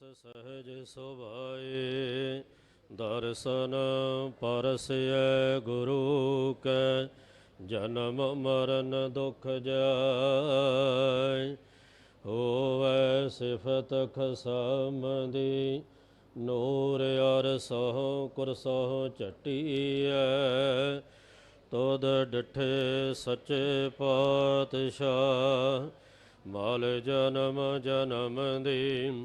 ਤਿਸ ਸਹਜ ਸੁਭਾਏ, ਦਰਸ਼ਨ ਪਰਸੈ ਗੁਰੂ ਕੈ, ਜਨਮ ਮਰਨ ਦੁਖ ਜਾਇ ਹੋਵੇ ਸਿਫਤ ਖਸਮ ਦੀ ਨੂਰ ਅਰ ਸਹੁ ਕੁਰਸਹੁ ਚਟੀਐ ਤੋਦ ਡਿਠੇ ਸੱਚੇ ਪਾਤਸ਼ਾਹ, ਮਾਲ ਜਨਮ ਜਨਮ ਦੀ।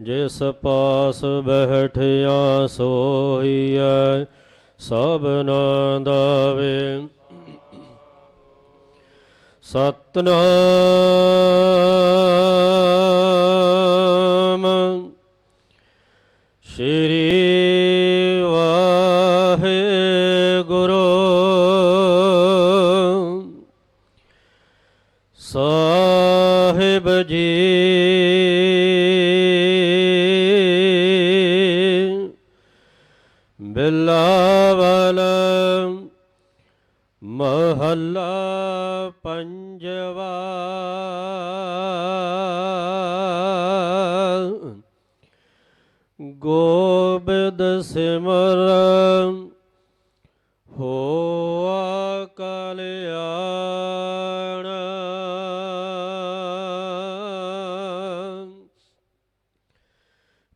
ਜਿਸ ਪਾਸ ਬੈਠਿਆ ਸੋਹੀਐ ਸਭਨਾ ਦਾ ਵੇ ਸਤਨਾਮ ਸ਼੍ਰੀ ਵਾਹਿਗੁਰੂ। ਸਾਹਿਬ ਜੀ ਬਿਲਾਵਲ ਮਹੱਲਾ ਪੰਜਵਾ। ਗੋਬਿੰਦ ਸਿਮਰ ਹੋਆ ਕਲਿਆਣ।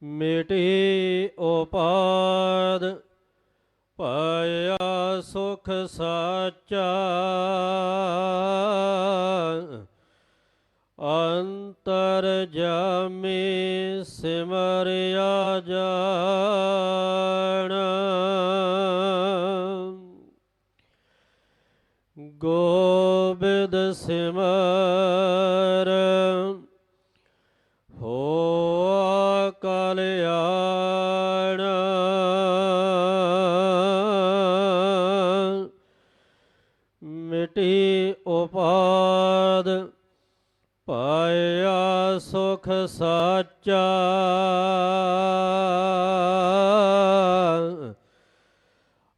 ਮਿਟੀ ਉਪਾਦ ਪਾਇਆ ਸੁਖ ਸਾਚਾ। ਅੰਤਰ ਜਾਮੇ ਸਿਮਰਿਆ ਜਾਣ ਗੋਬਿੰਦ ਸਿਮਰ। ਹੋਆ ਕਲਿਆਣ ਸੁਖ ਸਾਚਾ।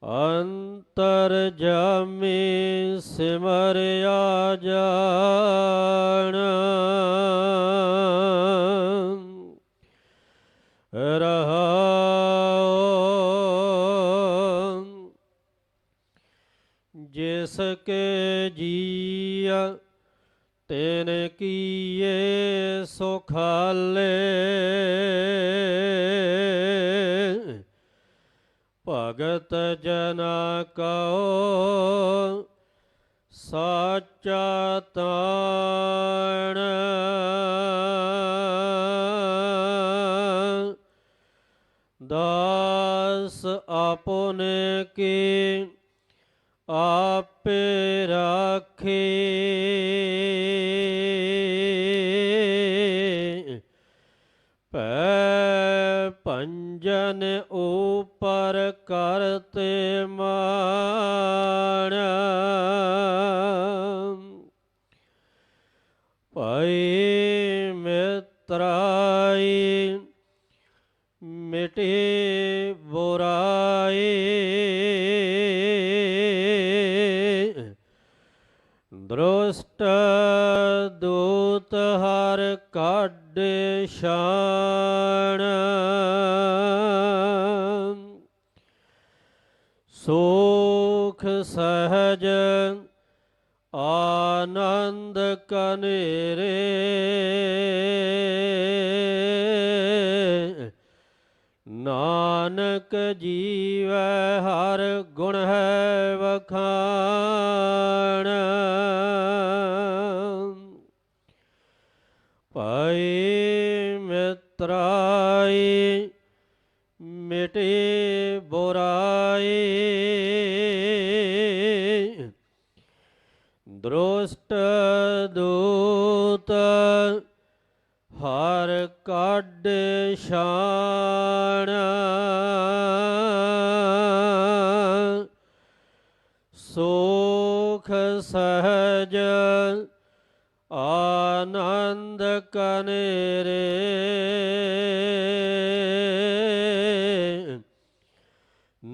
ਅੰਤਰ ਜਾਮੇ ਸਿਮਰਿਆ ਜਾਣ। ਰਹਾ ਜਿਸ ਕੇ ਜੀਆ ਤੈਨ ਕੀਏ ਸੁਖਾਲੇ ਭਗਤ ਜਨਾ ਕਉ ਸਾਚਾ ਤਾਣ। ਦਾਸ ਆਪਨੇ ਕੀ ਆਪੇ ਰਾਖੇ। ਅੰਜਨ ਪੰਜਨ ਉਪਰ ਕਰਤੇ ਮਾਣ। ਭਾਈ ਮਿਤਰਾਈ ਮਿਟੇ ਦੂਤ ਹਰ ਕਾਢੇ ਸ਼ਾਨ ਸੁਖ ਸਹਜ ਆਨੰਦ ਕਨੇਰੇ। ਨਾਨਕ ਜੀਵ ਹਰ ਗੁਣ ਮਿਟੇ ਬੁਰਾਈ ਦ੍ਰਸ਼ਟ ਦੂਤ ਹਰ ਹਰ ਕੱਢ ਸ਼ਾਨ ਸੁਖ ਸਹਜ ਆਨੰਦ ਕਨੇਰੇ।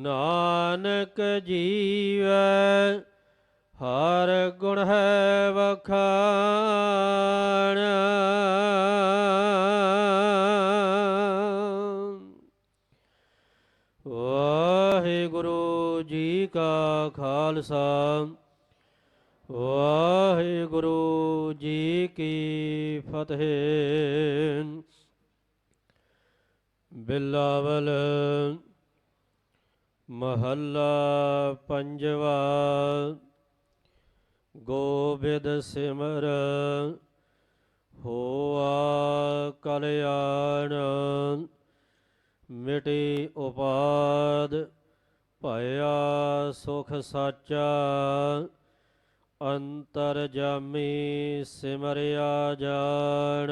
ਨਾਨਕ ਜੀਵੈ, ਹਰ ਗੁਣ ਹੈ ਵਖਾਣ। ਵਾਹਿਗੁਰੂ ਜੀ ਕਾ ਖਾਲਸਾ, ਵਾਹਿਗੁਰੂ ਜੀ ਕੀ ਫਤਿਹ। ਬਿਲਾਵਲ ਮਹੱਲਾ ਪੰਜਵਾ, ਗੋਬਿੰਦ ਸਿਮਰ ਹੋਆ ਕਲਿਆਣ, ਮਿਟੀ ਉਪਾਦ ਭਇਆ ਸੁਖ ਸਾਚਾ, ਅੰਤਰ ਜਾਮੀ ਸਿਮਰਿਆ ਜਾਣ।